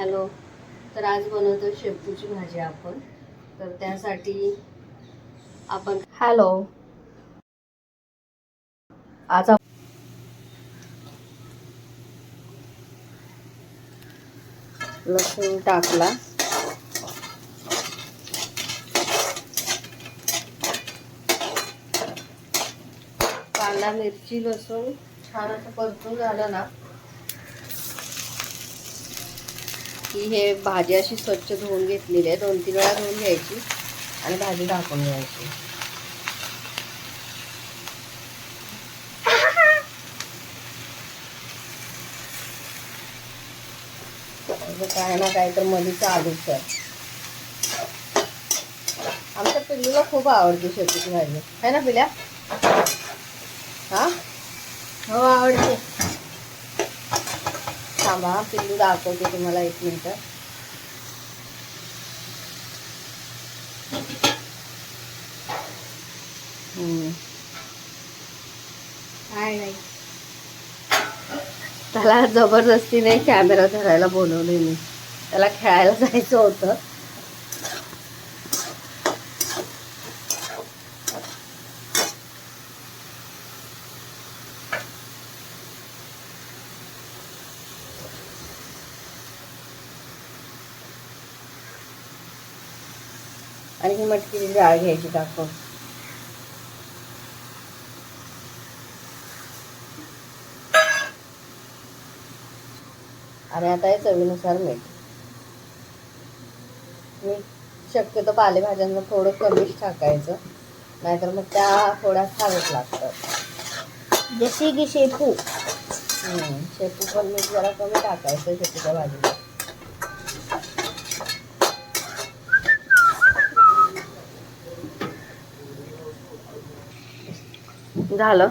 Hello. तर आज बनवतो शेपूची भाजी आपण. तर त्यासाठी आपण हॅलो. आज लसूण टाकला. कांदा मिरची लसूण छान असं परतून झालं ना की हे भाजी अशी स्वच्छ धुवून घेतलेली आहे. दोन तीन वेळा धुवून घ्यायची आणि भाजी टाकून घ्यायची. काय ना काय तर मध्ये चालूच आहे. आमच्या पिल्लूला खूप आवडते शेतीची भाजी. आहे ना पिल्या? हा? हो आवडते. थांबा पिल्लू दाखवते तुम्हाला एक मिनिट काय नाही. त्याला जबरदस्तीने कॅमेरा धरायला बोलवले मी. त्याला खेळायला जायचं होतं. आणि ही मटकीची डाळ घ्यायची टाकून आणि आता हे चवीनुसार मीठ. मीठ शक्यतो पालेभाज्यांना थोडं कमीच टाकायचं नाहीतर मग त्या थोड्या खावच लागतात. जसे की शेपू. हम्म, शेपू पण मीठ जरा कमी टाकायचं शेपूच्या भाजीला. झालं.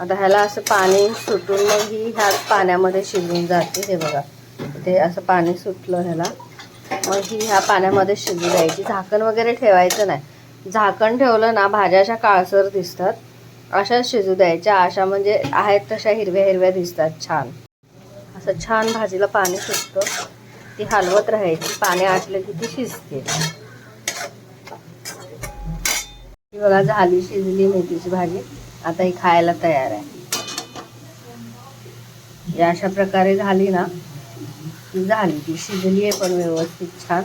आता ह्याला असं पाणी सुटून मग ही ह्या पाण्यामध्ये शिजून जाते हे बघा. ते असं पाणी सुटलं ह्याला. मग ही ह्या पाण्यामध्ये शिजू द्यायची. झाकण वगैरे ठेवायचं नाही. झाकण ठेवलं ना भाज्या अशा काळसर दिसतात. अशा शिजू द्यायच्या. अशा म्हणजे आहेत तशा हिरव्या हिरव्या दिसतात छान. असं छान भाजीला पाणी सुटतं. ती हलवत राहायची. पाणी आटलं की ती शिजते ही बघा झाली शिजली मेथीची भाजी. आता ही खायला तयार आहे. अशा प्रकारे झाली ना झाली. ती शिजली आहे पण व्यवस्थित छान.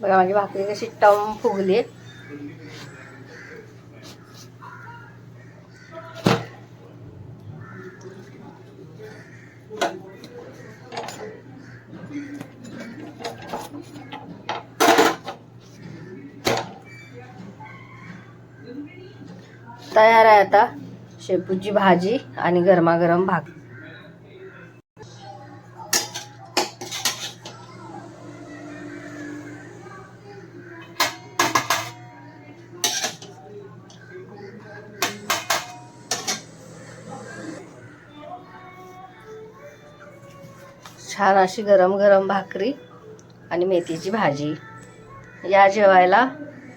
बघा माझी भाकरी कशी टम फुगली. तयार आहे आता. शेपूची भाजी आणि गरमागरम भाग छान अशी गरम गरम भाकरी आणि मेथीची भाजी. या जेवायला